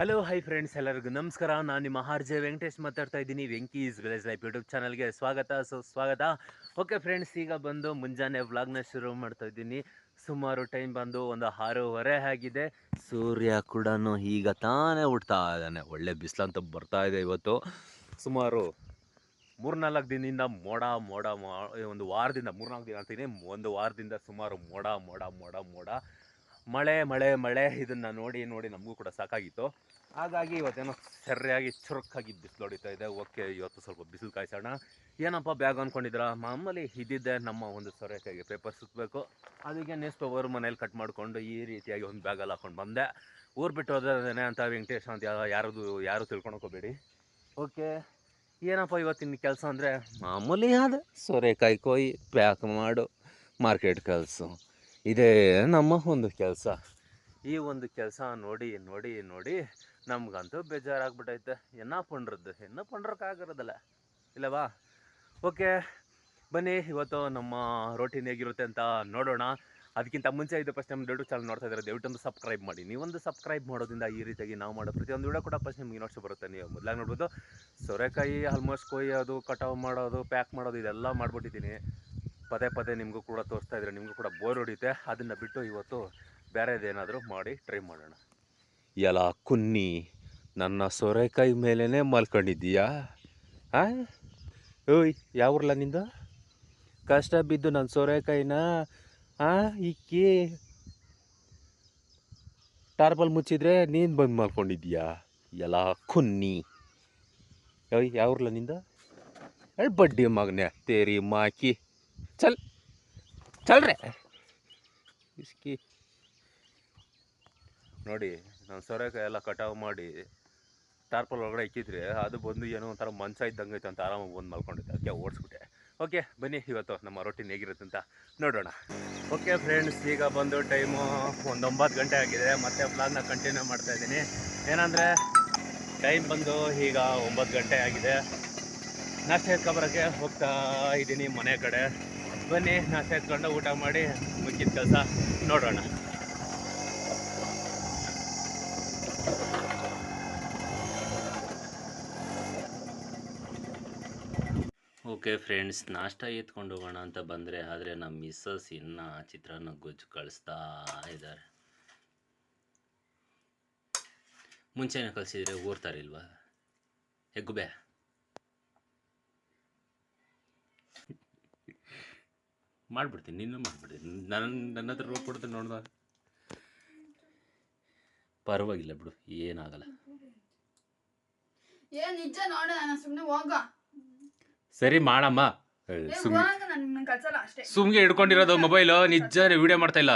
Hello hi friends ಎಲ್ಲರಿಗೂ ನಮಸ್ಕಾರ. ನಾನು ನಿಮ್ಮ ಆರ್ ಜೆ ವೆಂಕಟೇಶ್ ಮಾತಾಡ್ತಾ ಇದ್ದೀನಿ. Venki Venki's village life YouTube ಚಾನಲ್ಗೆ ಸ್ವಾಗತ. ಸೊ, ಸ್ವಾಗತ. ಓಕೆ ಫ್ರೆಂಡ್ಸ್ ಈಗ ಬಂದು ಮುಂಜಾನೆ ವ್ಲಾಗ್ನ ಶುರು ಮಾಡ್ತಾ ಇದ್ದೀನಿ. ಸುಮಾರು ಟೈಮ್ ಬಂದು ಒಂದು ಆರೂವರೆ ಆಗಿದೆ. ಸೂರ್ಯ ಕೂಡ ಈಗ ತಾನೇ ಹುಡ್ತಾ ಇದ್ದಾನೆ. ಒಳ್ಳೆ ಬಿಸಿಲಂತ ಬರ್ತಾ ಇದೆ ಇವತ್ತು. ಸುಮಾರು ಮೂರ್ನಾಲ್ಕು ದಿನದಿಂದ ಮೋಡ ಮೋಡ ಒಂದು ವಾರದಿಂದ, ಮೂರ್ನಾಲ್ಕು ದಿನ ಅಂತೀನಿ. ಒಂದು ವಾರದಿಂದ ಸುಮಾರು ಮೋಡ ಮೋಡ ಮೋಡ ಮೋಡ. ಮಳೆ ಮಳೆ ಮಳೆ ಇದನ್ನು ನೋಡಿ ನೋಡಿ ನಮಗೂ ಕೂಡ ಸಾಕಾಗಿತ್ತು. ಹಾಗಾಗಿ ಇವತ್ತೇನೋ ಸರಿಯಾಗಿ ಚುರುಕಾಗಿ ಬಿಸಿಲು ಹೊಡಿತಾ ಇದೆ. ಓಕೆ, ಇವತ್ತು ಸ್ವಲ್ಪ ಬಿಸಿಲು ಕಾಯಿಸೋಣ. ಏನಪ್ಪ ಬ್ಯಾಗ್ ಅಂದ್ಕೊಂಡಿದ್ರ ಮಾಮೂಲಿ ಇದ್ದಿದ್ದೆ ನಮ್ಮ ಒಂದು ಸೊರೆಕಾಯಿಗೆ ಪೇಪರ್ ಸುತ್ತಬೇಕು ಅದಕ್ಕೆ ನ್ಯೂಸ್ ಪೇಪರ್ ಮನೇಲಿ ಕಟ್ ಮಾಡಿಕೊಂಡು ಈ ರೀತಿಯಾಗಿ ಒಂದು ಬ್ಯಾಗಲ್ಲಿ ಹಾಕೊಂಡು ಬಂದೆ. ಊರು ಬಿಟ್ಟು ಹೋದ್ರೆ ಅಂತ ವೆಂಕಟೇಶ್ ಅಂತ ಯಾರು ಯಾರದು, ಯಾರು ತಿಳ್ಕೊಳಕೋಬೇಡಿ ಓಕೆ, ಏನಪ್ಪ ಇವತ್ತಿನ ಕೆಲಸ ಅಂದರೆ ಮಾಮೂಲಿ ಆದ ಸೋರೆಕಾಯಿ ಕೊಯ್ ಪ್ಯಾಕ್ ಮಾಡು ಮಾರ್ಕೆಟ್ ಕಳಿಸು ಇದೇ ನಮ್ಮ ಒಂದು ಕೆಲಸ. ಈ ಒಂದು ಕೆಲಸ ನೋಡಿ ನೋಡಿ ನೋಡಿ ನಮ್ಗಂತೂ ಬೇಜಾರಾಗ್ಬಿಟ್ಟೈತೆ ಎನ್ನ ಪಂಡ್ರದ್ದು? ಎನ್ನ ಪಂಡ್ರಕ್ಕಾಗಿರೋದಲ್ಲ ಇಲ್ಲವಾ? ಓಕೆ, ಬನ್ನಿ, ಇವತ್ತು ನಮ್ಮ ರೋಟೀನ್ ಹೇಗಿರುತ್ತೆ ಅಂತ ನೋಡೋಣ. ಅದಕ್ಕಿಂತ ಮುಂಚೆ ಇದು ಫಸ್ಟ್ ನಮ್ಮ ಯೂಟ್ಯೂಬ್ ಚಾನಲ್ ನೋಡ್ತಾ ಇದ್ದಾರೆ ದಯವಿಟ್ಟು ಸಬ್ಸ್ಕ್ರೈಬ್ ಮಾಡಿ. ನೀವೊಂದು ಸಬ್ಸ್ಕ್ರೈಬ್ ಮಾಡೋದ್ರಿಂದ ಈ ರೀತಿಯಾಗಿ ನಾವು ಮಾಡೋ ಪ್ರತಿಯೊಂದು ವಿಡಿಯೋ ಕೂಡ ಫಸ್ಟ್ ನಿಮ್ಗೆ ನೋಟ್ಸ್ ಬರುತ್ತೆ. ನೀವು ಮೊದಲಾಗಿ ನೋಡ್ಬೋದು ಸೊರೆಕಾಯಿ ಆಲ್ಮೋಸ್ಟ್ ಕೊಯ್ಯೋದು, ಕಟಾವು ಮಾಡೋದು ಪ್ಯಾಕ್ ಮಾಡೋದು, ಇದೆಲ್ಲ ಮಾಡ್ಬಿಟ್ಟಿದ್ದೀನಿ. ಪದೇ ಪದೇ ನಿಮಗೂ ಕೂಡ ತೋರಿಸ್ತಾ ಇದ್ರೆ ನಿಮಗೂ ಕೂಡ ಬೋರ್ ಹೊಡಿತೆ ಅದನ್ನು ಬಿಟ್ಟು ಇವತ್ತು ಬೇರೆದೇನಾದರೂ ಮಾಡಿ ಟ್ರೈ ಮಾಡೋಣ. ಎಲ್ಲ ಕುನ್ನಿ, ನನ್ನ ಸೊರೆಕಾಯಿ ಮೇಲೇ ಮಲ್ಕೊಂಡಿದ್ದೀಯಾ? ಹಾಂ? ಓಯ್ ಯಾವ್ರಲ್ಲ ನಿಂದು? ಕಷ್ಟ ಬಿದ್ದು ನನ್ನ ಸೊರೆಕಾಯಿನ ಹಾಂ ಇಕ್ಕಿ ಟಾರ್ಬಲ್ ಮುಚ್ಚಿದ್ರೆ ನೀನು ಬಂದು ಮಲ್ಕೊಂಡಿದ್ದೀಯಾ? ಎಲ್ಲ ಕುನ್ನಿ. ಯಾವ್ರಲ್ಲ ನಿಂದು? ಅಳ್ ಬಡ್ಡಿ ಮಗನೆ, ತೇರಿ ಮಾಕಿ. ಚಲ್ ಚಲ್ ರೇ ಇಸ್ಕಿ. ನೋಡಿ, ನಾನು ಸೊರೆಕಾಯಿ ಎಲ್ಲ ಕಟಾವು ಮಾಡಿ ಟಾರ್ಪಲ್ ಒಳಗಡೆ ಇಕ್ಕಿದ್ರೆ ಅದು ಬಂದು ಏನೋ ಒಂಥರ ಮಂಚ ಇದ್ದಂಗೆ ಐತೆ ಅಂತ ಆರಾಮಾಗಿ ಬಂದು ಮಲ್ಕೊಂಡಿದ್ದೆ. ಅದಕ್ಕೆ ಓಡಿಸ್ಬಿಟ್ಟೆ. ಓಕೆ, ಬನ್ನಿ, ಇವತ್ತು ನಮ್ಮ ರೊಟ್ಟಿನ ಹೇಗಿರುತ್ತೆ ಅಂತ ನೋಡೋಣ. ಓಕೆ ಫ್ರೆಂಡ್ಸ್ ಈಗ ಬಂದು ಟೈಮು ಒಂದು ಒಂಬತ್ತು ಗಂಟೆ ಆಗಿದೆ. ಮತ್ತೆ ಪ್ಲಾನ್ನ ಕಂಟಿನ್ಯೂ ಮಾಡ್ತಾ ಇದ್ದೀನಿ. ಏನಂದರೆ ಟೈಮ್ ಬಂದು ಈಗ ಒಂಬತ್ತು ಗಂಟೆ ಆಗಿದೆ. ನಾಷ್ಟ ಎತ್ಕೊಬರೋಕ್ಕೆ ಹೋಗ್ತಾ ಇದ್ದೀನಿ ಮನೆ ಕಡೆ. ಬನ್ನಿ, ನಾಷ್ಟ ಎತ್ಕೊಂಡು ಊಟ ಮಾಡಿ ಮುಚ್ಚಿದ ಕೆಲಸ ನೋಡೋಣ. ಓಕೆ ಫ್ರೆಂಡ್ಸ್, ನಾಷ್ಟ ಎತ್ಕೊಂಡು ಹೋಗೋಣ ಅಂತ ಬಂದರೆ, ಆದರೆ ನಮ್ಮ ಮಿಸ್ಸಸ್ ಇನ್ನು ಚಿತ್ರಾನ್ನ ಗೊಜ್ಜು ಕಳಿಸ್ತಾ ಇದ್ದಾರೆ. ಮುಂಚೆನೇ ಕಳಿಸಿದ್ರೆ ಊರ್ತಾರಿಲ್ವಾ ಹೆಗ್ಗುಬೆ ಮಾಡ್ಬಿಡ್ತೀನಿ ನಿನ್ನೂ ಮಾಡಿಬಿಡ್ತೀನಿ. ನನ್ನ ನನ್ನ ಹತ್ರ ರೋಪ್ ಕೊಡ್ತೀನಿ ನೋಡ್ದ? ಪರವಾಗಿಲ್ಲ ಬಿಡು ಏನಾಗಲ್ಲ. ಏ ನಿಜ ನೋಡ ನಾನು ಸುಮ್ನೆ ಹೋಗ. ಸರಿ ಮಾಡಮ್ಮ. ಸುಮ್ಮನೆ ಸುಮ್ ಹೋಗ ನಾನು ನಿನ್ನ ಕಳ್ಸಲ್ಲ ಅಷ್ಟೇ. ಸುಮ್ಗೆ ಹಿಡ್ಕೊಂಡಿರೋದು ಮೊಬೈಲು ನಿಜ ವಿಡಿಯೋ ಮಾಡ್ತಾ ಇಲ್ಲ.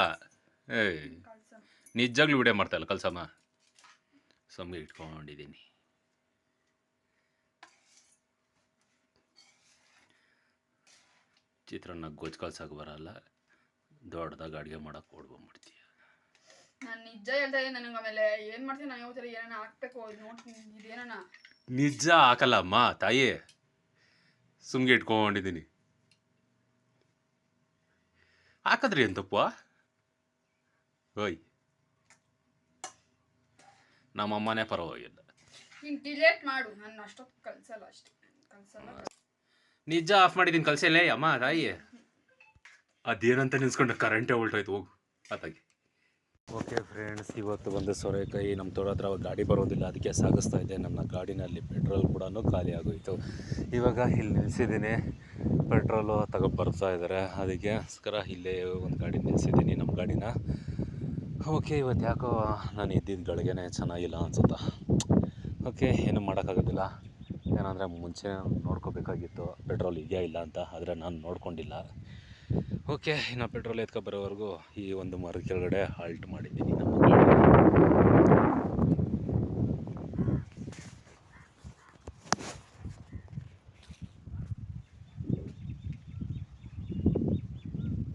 ಏಯ್ ನಿಜಾಗ್ಲೂ ವಿಡಿಯೋ ಮಾಡ್ತಾ ಇಲ್ಲ ಕಲ್ಸಮ್ಮ ಸುಮ್ಗೆ ಇಟ್ಕೊಂಡಿದ್ದೀನಿ. ಚಿತ್ರಾನ್ನ ಗೊಜ್ ಕಲ್ಸಕ್ಕೆ ಬರಲ್ಲ. ದೊಡ್ಡದಾಗ ಅಡುಗೆ ಮಾಡಕ್ಕೆ ಓಡ್ಕೊಂಬಿಡ್ತೀಯ. ನಾನು ನಿಜ ಹೇಳ್ತಾ ಇದ್ದೀನಿ ನನಗೆ ಆಮೇಲೆ ಏನು ಮಾಡ್ತೀನಿ ನನಗೆ ಗೊತ್ತಿಲ್ಲ ಏನಾನ ಹಾಕ್ಬೇಕು ನೋಡ್ತೀನಿ ಇದೇನ ನಿಜ ಹಾಕಲ್ಲಮ್ಮ ತಾಯಿ. ಸುಮ್ಗೆ ಇಟ್ಕೊಂಡಿದ್ದೀನಿ. ಹಾಕದ್ರಿ ಏನು ತಪ್ಪು ಓಯ್. ನಮ್ಮಮ್ಮನೇ ಪರವಾಗಿಲ್ಲ. ನೀನು ಡಿಲೇಟ್ ಮಾಡು ನಾನು ಅಷ್ಟೊತ್ತು ಕಲ್ಸಲ್ಲ ಅಷ್ಟೇ. ಕಳ್ಸಲ್ಲ ನಿಜ ಆಫ್ ಮಾಡಿದ್ದೀನಿ ಕಲ್ಸಲ್ಲೇ ಅಮ್ಮ ತಾಯಿ. ಅದೇನಂತ ನಿಲ್ಸ್ಕೊಂಡ್ರೆ ಕರೆಂಟೇ ಹೊಲ್ಟೋಯ್ತು ಹೋಗು. ಆತಾಗಿ. ಓಕೆ ಫ್ರೆಂಡ್ಸ್ ಇವತ್ತು ಒಂದು ಸೊರೆಕಾಯಿ ನಮ್ಮ ತೋಡತ್ರ ಹತ್ರ ಗಾಡಿ ಬರೋದಿಲ್ಲ ಅದಕ್ಕೆ ಸಾಗಿಸ್ತಾ ಇದೆ ನಮ್ಮ ಗಾಡಿನಲ್ಲಿ ಪೆಟ್ರೋಲ್ ಕೂಡ ಖಾಲಿ ಆಗೋಯಿತು. ಇವಾಗ ಇಲ್ಲಿ ನಿಲ್ಸಿದ್ದೀನಿ. ಪೆಟ್ರೋಲು ತಗೋ ಬರ್ತಾ ಇದ್ದಾರೆ ಅದಕ್ಕೋಸ್ಕರ ಇಲ್ಲೇ ಒಂದು ಗಾಡಿ ನಿಲ್ಸಿದ್ದೀನಿ ನಮ್ಮ ಗಾಡಿನ. ಓಕೆ ಇವತ್ತು ಯಾಕೋ ನಾನು ಇದ್ದಿದ್ದ ಗಳಿಗೆನೇ ಚೆನ್ನಾಗಿಲ್ಲ ಅನ್ಸುತ್ತಾ. ಓಕೆ ಏನು ಮಾಡೋಕ್ಕಾಗೋದಿಲ್ಲ. ಏನಂದರೆ ಮುಂಚೆ ನೋಡ್ಕೋಬೇಕಾಗಿತ್ತು, ಪೆಟ್ರೋಲ್ ಇದೆಯಾ ಇಲ್ಲ ಅಂತ, ಆದರೆ ನಾನು ನೋಡ್ಕೊಂಡಿಲ್ಲ. ಓಕೆ ಇನ್ನು ಪೆಟ್ರೋಲ್ ಎತ್ಕೊ ಬರೋವರೆಗೂ ಈ ಒಂದು ಮರದ ಕೆಳಗಡೆ ಹಾಲ್ಟ್ ಮಾಡಿದ್ದೀನಿ. ನಮ್ಮ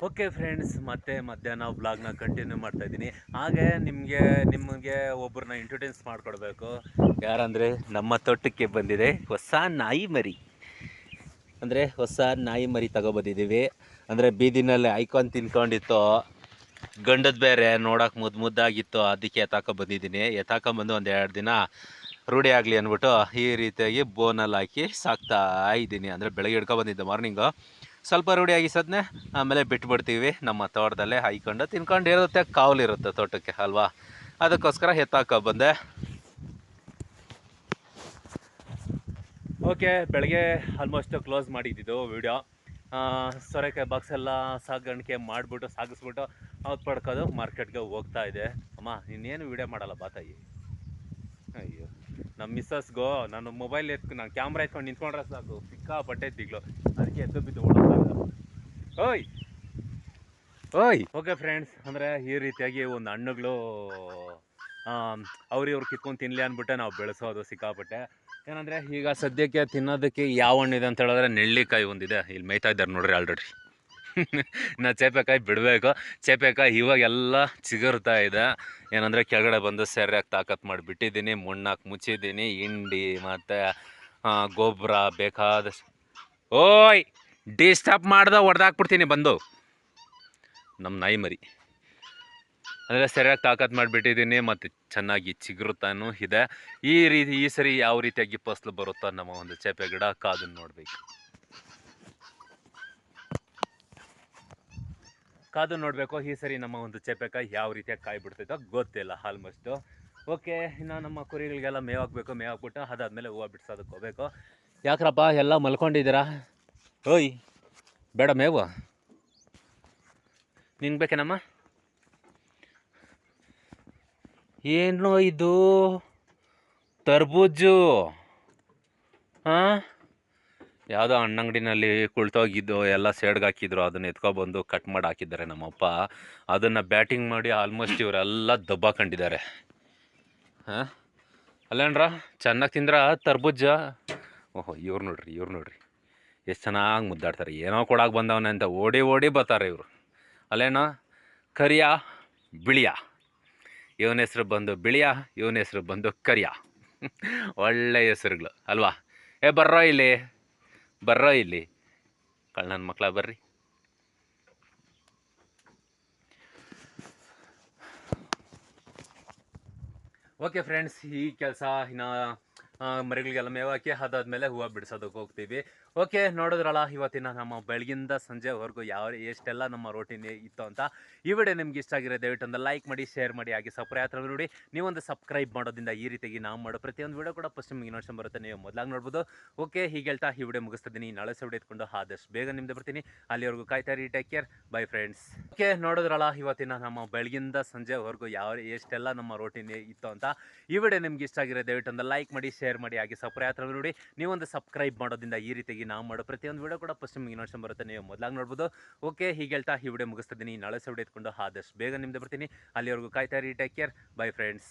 ಓಕೆ ಫ್ರೆಂಡ್ಸ್ ಮತ್ತೆ ಮಧ್ಯಾಹ್ನ ಬ್ಲಾಗ್ನ ಕಂಟಿನ್ಯೂ ಮಾಡ್ತಾ ಇದ್ದೀನಿ. ಹಾಗೆ ನಿಮಗೆ ನಿಮಗೆ ಒಬ್ಬರನ್ನ ಇಂಟ್ರೊಡ್ಯೂಸ್ ಮಾಡಿಕೊಡ್ಬೇಕು. ಯಾರಂದರೆ ನಮ್ಮ ತೋಟಕ್ಕೆ ಬಂದಿದೆ ಹೊಸ ನಾಯಿ ಮರಿ. ಅಂದರೆ ಹೊಸ ನಾಯಿ ಮರಿ ತಗೊಬಂದಿದ್ದೀವಿ ಅಂದರೆ ಬೀದಿನಲ್ಲಿ ಐಕಾನ್ ತಿನ್ಕೊಂಡಿತ್ತು. ಗಂಡದ ಬೇರೆ ನೋಡೋಕೆ ಮುದ್ದು ಮುದ್ದಾಗಿತ್ತು. ಅದಕ್ಕೆ ಎತ್ತಾಕ ಬಂದಿದ್ದೀನಿ. ಎತ್ತಾಕ ಬಂದು ಒಂದ್ ಎರಡು ದಿನ ರೂಢಿ ಆಗ್ಲಿ ಅಂದ್ಬಿಟ್ಟು ಈ ರೀತಿಯಾಗಿ ಬೋನಲ್ಲಿ ಹಾಕಿ ಸಾಕ್ತಾ ಇದ್ದೀನಿ. ಅಂದ್ರೆ ಬೆಳಗ್ಗೆ ಹಿಡ್ಕೊ ಬಂದಿದ್ದೆ ಮಾರ್ನಿಂಗು ಸ್ವಲ್ಪ ರೂಢಿ ಆಗಿ ಸದ್ನೆ ಆಮೇಲೆ ಬಿಟ್ಬಿಡ್ತೀವಿ ನಮ್ಮ ತೋಟದಲ್ಲೇ ಹಾಯ್ಕೊಂಡು ತಿನ್ಕೊಂಡು ಇರುತ್ತೆ ಕಾವಲಿರುತ್ತೆ ತೋಟಕ್ಕೆ, ಅಲ್ವಾ? ಅದಕ್ಕೋಸ್ಕರ ಎತ್ತಾಕ ಬಂದೆ. ಓಕೆ, ಬೆಳಗ್ಗೆ ಆಲ್ಮೋಸ್ಟ್ ಕ್ಲೋಸ್ ಮಾಡಿದ್ದಿದ್ದು ವಿಡಿಯೋ ಸೊರೆಕಾಯಿ ಬಾಕ್ಸ್ ಎಲ್ಲ ಸಾಗಾಣಿಕೆ ಮಾಡಿಬಿಟ್ಟು, ಸಾಗಿಸ್ಬಿಟ್ಟು ಅವ್ರು ಪಡ್ಕೋದು ಮಾರ್ಕೆಟ್ಗೆ ಹೋಗ್ತಾ ಇದೆ ಅಮ್ಮ, ಇನ್ನೇನು ವಿಡಿಯೋ ಮಾಡಲ್ಲ ಬಾತಾಯಿ ನಮ್ಮ ಮಿಸ್ಸಸ್ಗೋ ನಾನು ಮೊಬೈಲ್ ಎತ್ಕ ನಾನು ಕ್ಯಾಮ್ರಾ ಎತ್ಕೊಂಡು ನಿಂತ್ಕೊಂಡ್ರೆ ಸಾಕು. ಸಿಕ್ಕಾಪಟ್ಟೆ ದಿಗ್ಲು. ಅದಕ್ಕೆ ಎದ್ದು ಬಿದ್ದು ಓಡೋದಾಗ ಓಯ್! ಓಯ್! ಓಕೆ ಫ್ರೆಂಡ್ಸ್ ಅಂದರೆ ಈ ರೀತಿಯಾಗಿ ಒಂದು ಹಣ್ಣುಗಳು ಅವ್ರು ಇವ್ರು ಕಿತ್ಕೊಂಡು ತಿನ್ನಲಿ ಅಂದ್ಬಿಟ್ಟೆ ನಾವು ಬೆಳೆಸೋದು ಸಿಕ್ಕಾಪಟ್ಟೆ. ಏನಂದರೆ ಈಗ ಸದ್ಯಕ್ಕೆ ತಿನ್ನೋದಕ್ಕೆ ಯಾವ ಹಣ್ಣಿದೆ ಅಂತ ಹೇಳಿದ್ರೆ ನೆಳ್ಳಿಕಾಯಿ ಒಂದಿದೆ. ಇಲ್ಲಿ ಮೇಯ್ತಾ ಇದ್ದಾರೆ ನೋಡ್ರಿ ಆಲ್ರೆಡಿ ನಾ ಚೇಪೆಕಾಯಿ ಬಿಡಬೇಕು. ಚೇಪೆಕಾಯಿ ಇವಾಗೆಲ್ಲ ಚಿಗುರ್ತಾ ಇದೆ. ಏನಂದರೆ ಕೆಳಗಡೆ ಬಂದು ಸರಿಯಾಗಿ ತಾಕತ್ ಮಾಡಿಬಿಟ್ಟಿದ್ದೀನಿ. ಮುಣ್ಣಾಕ್ ಮುಚ್ಚಿದ್ದೀನಿ. ಹಿಂಡಿ ಮತ್ತು ಗೊಬ್ಬರ ಬೇಕಾದಷ್ಟು. ಓಯ್! ಡಿಸ್ಟರ್ಬ್ ಮಾಡ್ದೆ ಹೊಡೆದಾಕ್ಬಿಡ್ತೀನಿ ಬಂದು. ನಮ್ಮ ನಾಯಿ ಮರಿ. ಅಂದರೆ ಸರಿಯಾಗಿ ತಾಕತ್ ಮಾಡಿಬಿಟ್ಟಿದ್ದೀನಿ. ಮತ್ತು ಚೆನ್ನಾಗಿ ಚಿಗುರುತ್ತಾನೂ ಇದೆ. ಈ ರೀತಿ, ಈ ಸರಿ ಯಾವ ರೀತಿಯಾಗಿ ಫಸಲು ಬರುತ್ತೋ ನಮ್ಮ ಒಂದು ಚೇಪೆ ಗಿಡ ಕಾದನ್ನು ನೋಡಬೇಕು. ಕಾದು ನೋಡಬೇಕು, ಈ ಸರಿ ನಮ್ಮ ಒಂದು ಚೇಪೆಕಾಯಿ ಯಾವ ರೀತಿಯಾಗಿ ಕಾಯಿ ಬಿಡ್ತೈತೋ ಗೊತ್ತಿಲ್ಲ ಆಲ್ಮೋಸ್ಟು ಓಕೆ ಇನ್ನು ನಮ್ಮ ಕುರಿಗಳಿಗೆಲ್ಲ ಮೇವು ಹಾಕ್ಬೇಕು ಮೇವು ಹಾಕ್ಬಿಟ್ಟು ಅದಾದಮೇಲೆ ಹೂವು ಬಿಡ್ಸೋದಕ್ಕೆ ಹೋಗ್ಬೇಕು. ಯಾಕ್ರಪ್ಪ, ಎಲ್ಲ ಮಲ್ಕೊಂಡಿದ್ದೀರಾ? ಓಯ್, ಬೇಡ ಮೇವು. ನಿಂಗೆ ಬೇಕೇನಮ್ಮ? ಏನು ಇದು? ತರ್ಬೂಜು. ಹಾಂ ಯಾವುದೋ ಹಣ್ಣಂಗಡಿನಲ್ಲಿ ಕುಳಿತೋಗಿದ್ದು, ಎಲ್ಲ ಸೇಡ್ಗೆ ಹಾಕಿದ್ರು, ಅದನ್ನ ಎತ್ಕೊಬಂದು ಕಟ್ ಮಾಡಿ ಹಾಕಿದ್ದಾರೆ ನಮ್ಮಪ್ಪ. ಅದನ್ನು ಬ್ಯಾಟಿಂಗ್ ಮಾಡಿ ಆಲ್ಮೋಸ್ಟ್ ಇವರೆಲ್ಲ ದಬ್ಬಾಕೊಂಡಿದ್ದಾರೆ. ಹಾಂ? ಅಲ್ಲೇನ್ರ? ಚೆನ್ನಾಗಿ ತಿಂದ್ರ ತರ್ಬೂಜ ಓಹೋ, ಇವ್ರು ನೋಡ್ರಿ ಇವ್ರು ನೋಡ್ರಿ. ಎಷ್ಟು ಚೆನ್ನಾಗಿ ಮುದ್ದಾಡ್ತಾರೆ. ಏನೋ ಕೊಡಕ್ಕೆ ಬಂದವನೆ ಅಂತ ಓಡಿ ಓಡಿ ಬರ್ತಾರೆ ಇವರು. ಅಲ್ಲೇನ? ಕರಿಯ, ಬಿಳಿಯ. ಇವನ ಹೆಸ್ರು ಬಂದು ಬಿಳಿಯ, ಇವನ ಹೆಸ್ರು ಬಂದು ಕರಿಯ. ಒಳ್ಳೆ ಹೆಸರುಗಳು, ಅಲ್ವಾ? ಏ, ಬರ್ರೋ ಇಲ್ಲಿ. ಬರ್ರೋ ಇಲ್ಲಿ? ಕಳ್ಳನ ಮಕ್ಕಳ ಬರ್ರಿ. ಓಕೆ ಫ್ರೆಂಡ್ಸ್ ಈ ಕೆಲಸ ಇನ್ನು ಮರಿಗಳಿಗೆಲ್ಲ ಮೇವು ಹಾಕಿ ಅದಾದ್ಮೇಲೆ ಹೂವು ಬಿಡಿಸೋದಕ್ಕೆ ಹೋಗ್ತೀವಿ. ಓಕೆ, ನೋಡಿದ್ರಲ್ಲ, ಇವತ್ತಿನ ನಮ್ಮ ಬೆಳಗಿಂದ ಸಂಜೆವರೆಗೂ ಯಾವ, ಎಷ್ಟೆಲ್ಲ ನಮ್ಮ ರೋಟೀನ್ ಇತ್ತು ಅಂತ. ಈ ವಿಡಿಯೋ ನಿಮ್ಗೆ ಇಷ್ಟ ಆಗಿರೋ ದಯವಿಟ್ಟು ಒಂದು ಲೈಕ್ ಮಾಡಿ ಶೇರ್ ಮಾಡಿ, ಹಾಗೆ ಸಬ್ಸ್ಕ್ರೈಬ್ ಹತ್ರ ನೋಡಿ. ನೀವೊಂದು ಸಬ್ಸ್ಕ್ರೈಬ್ ಮಾಡೋದ್ರಿಂದ ಈ ರೀತಿಯಾಗಿ ನಾವು ಮಾಡೋ ಪ್ರತಿಯೊಂದು ವಿಡಿಯೋ ಕೂಡ ಫಸ್ಟ್ ನಿಮಗೆ ಇನ್ನೊಂದು ಬರುತ್ತೆ. ನೀವು ಮೊದಲಾಗಿ ನೋಡ್ಬೋದು. ಓಕೆ, ಹೀಗೆ ಹೇಳ್ತಾ ಈ ವಿಡಿಯೋ ಮುಗಿಸ್ತಿದ್ದೀನಿ. ನಾಳೆ ವಿಡಿಯೋ ಎತ್ಕೊಂಡು ಆದಷ್ಟು ಬೇಗ ನಿಮ್ದು ಬರ್ತೀನಿ. ಅಲ್ಲಿವರೆಗೂ ಕಾಯ್ತಾ ಇರಿ take care bye friends okay, ನೋಡಿದ್ರಲ್ಲ, ಇವತ್ತಿನ ನಮ್ಮ ಬೆಳಗಿಂದ ಸಂಜೆವರೆಗೂ ಯಾವ, ಎಷ್ಟೆಲ್ಲ ನಮ್ಮ ರೋಟೀನ್ ಇತ್ತು ಅಂತ. ಈ ವಿಡಿಯೋ ನಿಮ್ಗೆ ಇಷ್ಟ ಆಗಿರೋ ದಯವಿಟ್ಟು ಒಂದು ಲೈಕ್ ಮಾಡಿ ಶೇರ್ ಮಾಡಿ, ಹಾಗೆ ಸಪ್ರಯಾತ್ರ ನೋಡಿ, ನೀವೊಂದು ಸಬ್ಸ್ಕ್ರೈಬ್ ಮಾಡೋದ್ರಿಂದ ಈ ರೀತಿಯಾಗಿ ನಾವು ಮಾಡೋ ಪ್ರತಿಯೊಂದು ವಿಡಿಯೋ ಕೂಡ ಫಸ್ಟ್ ನಿಮಗೆ ಬರುತ್ತೆ. ನೀವು ಮೊದಲಾಗಿ ನೋಡ್ಬೋದು. ಓಕೆ ಹೀಗೆ ಹೇಳ್ತಾ ಈ ವಿಡಿಯೋ ಮುಗಿಸ್ತಿದ್ದೀನಿ. ನಾಳೆ ಸಹ ವಿಡಿಯೋ ಎತ್ಕೊಂಡು ಆದಷ್ಟು ಬೇಗ ನಿಮ್ದು ಬರ್ತೀನಿ. ಅಲ್ಲಿವರೆಗೂ ಕಾಯ್ತಾ ಇರಿ ಟೇಕ್ ಕೇರ್ ಬೈ ಫ್ರೆಂಡ್ಸ್